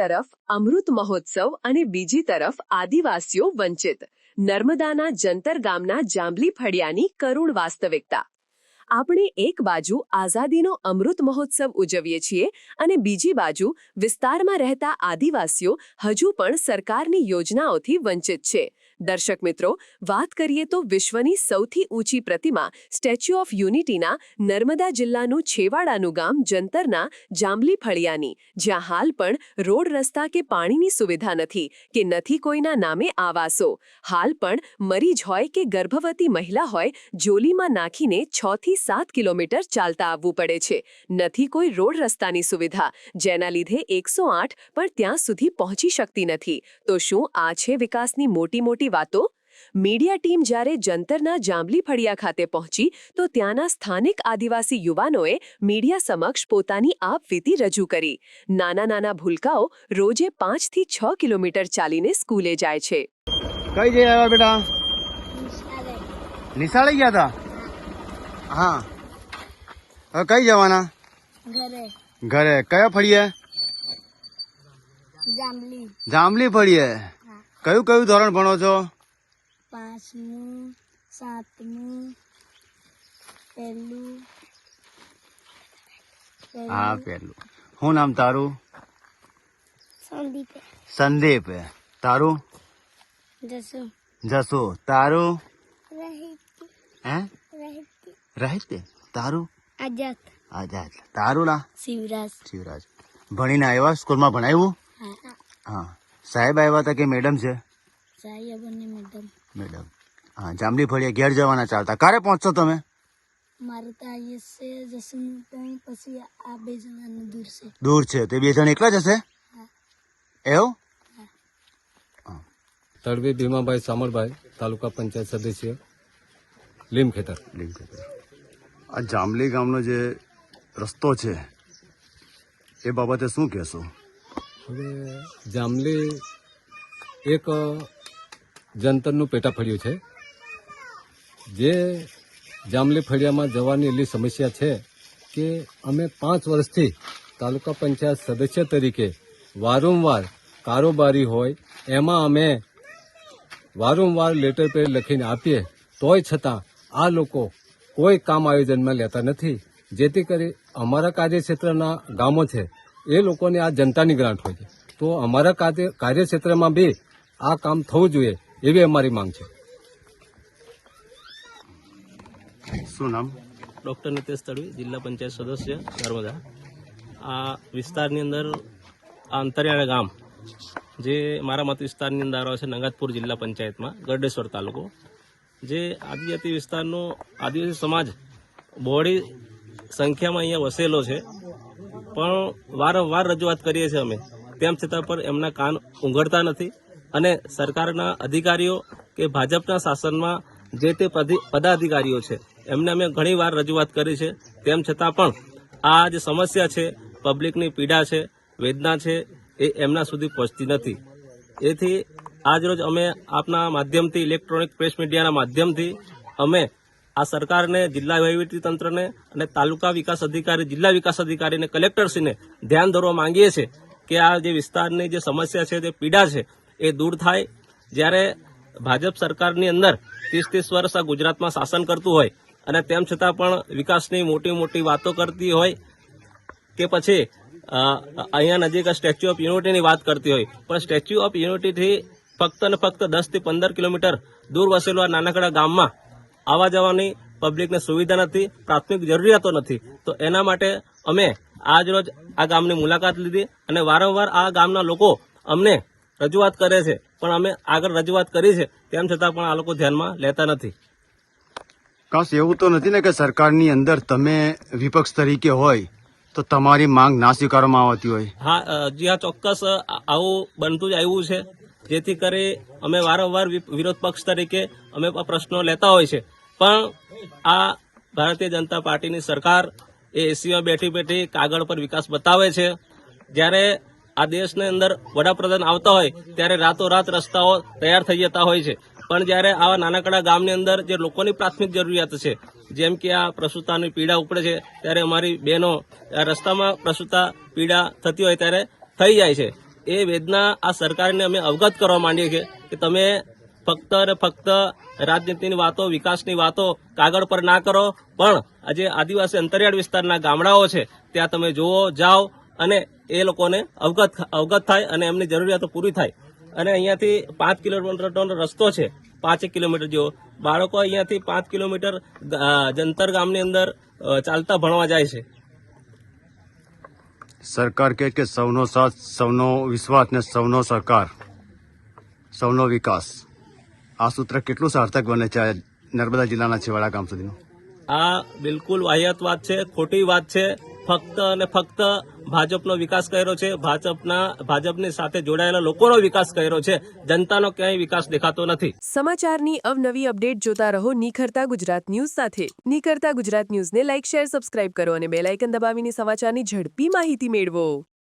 તરફ અમૃત મહોત્સવ અને બીજી તરફ આદિવાસીઓ વંચિત. નર્મદાના જંતર ગામના જાંબલી ફળિયાની કરુણ વાસ્તવિકતા. આપણે એક બાજુ આઝાદીનો અમૃત મહોત્સવ ઉજવીએ છીએ અને બીજી બાજુ વિસ્તારમાં રહેતા આદિવાસીઓ હજુ પણ સરકારની યોજનાઓથી વંચિત છે. દર્શક મિત્રો, વાત કરીએ તો વિશ્વની સૌથી ઊંચી પ્રતિમા સ્ટેચ્યુ ઓફ યુનિટીના નર્મદા જિલ્લાનું છેવાડાનું ગામ જંતરના જાંબલી ફળિયાની જ્યાં હાલ પણ રોડ રસ્તા કે પાણીની સુવિધા નથી, કે નથી કોઈના નામે આવાસો. હાલ પણ મરીજ હોય કે ગર્ભવતી મહિલા હોય, જોલીમાં નાખીને છ થી સાત કિલોમીટર ચાલતા આવવું પડે છે. નથી કોઈ રોડ રસ્તાની સુવિધા, જેના લીધે એકસો પણ ત્યાં સુધી પહોંચી શકતી નથી. તો શું આ છે વિકાસની મોટી મોટી વાતો? મીડિયા ટીમ જ્યારે જંતરના જાંબલી ફળિયા ખાતે પહોંચી તો ત્યાંના સ્થાનિક આદિવાસી યુવાનોએ મીડિયા સમક્ષ પોતાની આપવીતી રજૂ કરી. નાના નાના ભૂલકાઓ રોજે પાંચથી છ કિલોમીટર ચાલીને સ્કૂલે જાય છે. કઈ જઈ આવ્યા બેટા? નિશાળે. ગયા હતા હા. હવે કઈ જવાના? ઘરે. ઘરે. કયા ફળીએ જાંબલી. જાંબલી ફળીએ કયું કયું ધોરણ ભણો છો? પાંચમું સાતમું પહેલું હા પહેલું. શું નામ તારું? સંદીપ. સંદીપ. તારું? જસુ. જસુ. તારું? રહેતી. હે? રહેતી. તારું? આઝાદ. આઝાદ. તારું ના? શિવરાજ. શિવરાજ. ભણીને આવ્યા? સ્કૂલમાં ભણાવ્યું? હા. સાહેબ આવ્યા હતા કે મેડમ છે? સાહેબ અને મેડમ. મેડમ. હા જાંબલી ફળિયા ઘેર જવાના ચાલતા. ક્યારે પહોંચશો તમે? મારે તો આવીએ છે ત્યાં પછી આ બે જણાનું દૂર છે. દૂર છે. તે બે જણ એકલા જ હશે? એવું? તળવી ભીમાભાઈ સામરભાઈ તાલુકા પંચાયત સદસ્ય લીમખેતર. લીમખેતર. આ જાંબલી ગામનો જે રસ્તો છે એ બાબતે શું કહેશો? હવે જાંબલી એક જંતરનું પેટા ફળિયું છે. જે જાંબલી ફળિયામાં જવાની એટલી સમસ્યા છે કે અમે પાંચ વર્ષથી તાલુકા પંચાયત સદસ્ય તરીકે વારંવાર કારોબારી હોય, એમાં અમે વારંવાર લેટર પેડ લખીને આપીએ, તોય છતાં આ લોકો કોઈ કામ આયોજનમાં લેતા નથી. જેથી કરી અમારા કાર્યક્ષેત્રના ગામો છે એ લોકોને આ જનતાની ગ્રાન્ટ હોય છે. તો અમારા કાર્ય કાર્યક્ષેત્રમાં બી આ કામ થવું જોઈએ એવી અમારી માંગ છે. શું નામ? ડૉક્ટર નિતેશ તડવી જિલ્લા પંચાયત સદસ્ય નર્મદા. આ વિસ્તારની અંદર આ અંતરિયાળ ગામ જે મારા મત વિસ્તારની અંદર આવે છે નંગાતપુર જિલ્લા પંચાયતમાં ગરડેશ્વર તાલુકો જે આદિજાતિ વિસ્તારનો આદિવાસી સમાજ બહોળી સંખ્યામાં અહીંયા વસેલો છે. પણ વારંવાર રજૂઆત કરીએ છીએ અમે. તેમ છતાં પણ એમના કાન ઉંઘડતા નથી અને સરકારના અધિકારીઓ કે ભાજપના શાસનમાં જે તે પદી- પદાધિકારીઓ છે, એમને અમે ઘણી વાર રજૂઆત કરી છે. તેમ છતાં પણ આ જે સમસ્યા છે, પબ્લિકની પીડા છે, વેદના છે, એ એમના સુધી પહોંચતી નથી. એથી આજરોજ અમે આપના માધ્યમથી, ઇલેક્ટ્રોનિક પ્રેસ મીડિયાના માધ્યમથી અમે આ સરકારને, જિલ્લા વહીવટી તંત્રને અને તાલુકા વિકાસ અધિકારી, જિલ્લા વિકાસ અધિકારીને, કલેક્ટરશ્રીને ધ્યાન દોરવા માંગીએ છીએ કે આ જે વિસ્તારની જે સમસ્યા છે તે પીડા છે, એ દૂર થાય. જ્યારે ભાજપ સરકારની અંદર ત્રીસ ત્રીસ વર્ષ આ ગુજરાતમાં શાસન કરતું હોય અને તેમ છતાં પણ વિકાસની મોટી મોટી વાતો કરતી હોય કે પછી અહીંયા નજીક સ્ટેચ્યુ ઓફ યુનિટીની વાત કરતી હોય. પણ સ્ટેચ્યુ ઓફ યુનિટીથી ફક્ત ને ફક્ત દસથી પંદર કિલોમીટર દૂર વસેલું આ નાનકડા ગામમાં આવવા જવાની પબ્લિકને સુવિધા નથી પ્રાથમિક જરૂરિયાતો નથી. તો એના માટે અમે આજ રોજ આ ગામની મુલાકાત લીધી અને વારંવાર આ ગામના લોકો અમને રજૂઆત કરે છે. પણ અમે આગળ રજૂઆત કરી છે તેમ છતાં પણ આ લોકો ધ્યાનમાં લેતા નથી. કાશ એવું તો નથી ને કે સરકારની અંદર તમે વિપક્ષ તરીકે હોય તો તમારી માંગ ના સ્વીકારવામાં આવતી હોય. હા જી હા ચોક્કસ આવું બનતું જ આવ્યું છે. જેથી કરી અમે વારંવાર વિરોધ પક્ષ તરીકે અમે આ પ્રશ્નો લેતા હોય છે. પણ આ ભારતીય જનતા પાર્ટીની સરકાર એ એસીમાં બેઠી બેઠી કાગળ પર વિકાસ બતાવે છે. જ્યારે આ દેશની અંદર વડાપ્રધાન આવતા હોય, ત્યારે રાતોરાત રસ્તાઓ તૈયાર થઈ જતા હોય છે. પણ જ્યારે આવા નાનકડા ગામની અંદર જે લોકોની પ્રાથમિક જરૂરિયાત છે, જેમ કે આ પ્રસૂતાની પીડા ઉપડે છે, ત્યારે અમારી બહેનો રસ્તામાં પ્રસૂતા પીડા થતી હોય ત્યારે થઈ જાય છે. એ વેદના આ સરકારને અમે અવગત કરવા માંડીએ છીએ કે તમે ફક્ત અને ફક્ત રાજનીતિની વાતો, વિકાસની વાતો કાગળ પર ના કરો. પણ આજે આદિવાસી અંતરિયાળ વિસ્તારના ગામડાઓ છે, ત્યાં તમે જુઓ, જાઓ અને એ લોકોને અવગત અવગત થાય અને એમની જરૂરિયાતો પૂરી થાય. અને અહીંયાથી પાંચ કિલોમીટરનો રસ્તો છે, પાંચેક કિલોમીટર જેવો. બાળકો અહીંયાથી પાંચ કિલોમીટર જંતર ગામની અંદર ચાલતા ભણવા જાય છે. સરકાર કે કે સૌનો સાથ, સૌનો વિશ્વાસ ને સૌનો સરકાર સૌનો વિકાસ. આ સૂત્ર કેટલું સાર્થક બને છે આ નર્મદા જિલ્લાના છેવાડા ગામ સુધીનું? આ બિલકુલ વાહિયાત વાત છે ખોટી વાત છે. ફક્ત અને ફક્ત ભાજપનો વિકાસ કર્યો છે. ભાજપના ભાજપની સાથે જોડાયેલા લોકોનો વિકાસ કર્યો છે. જનતાનો ક્યાંય વિકાસ દેખાતો નથી. સમાચારની અવનવી અપડેટ જોતા રહો નિખરતા ગુજરાત ન્યૂઝ સાથે. નિખરતા ગુજરાત ન્યૂઝને લાઇક શેર સબસ્ક્રાઇબ કરો અને બેલ આઇકન દબાવીને સમાચારની ઝડપી માહિતી મેળવો.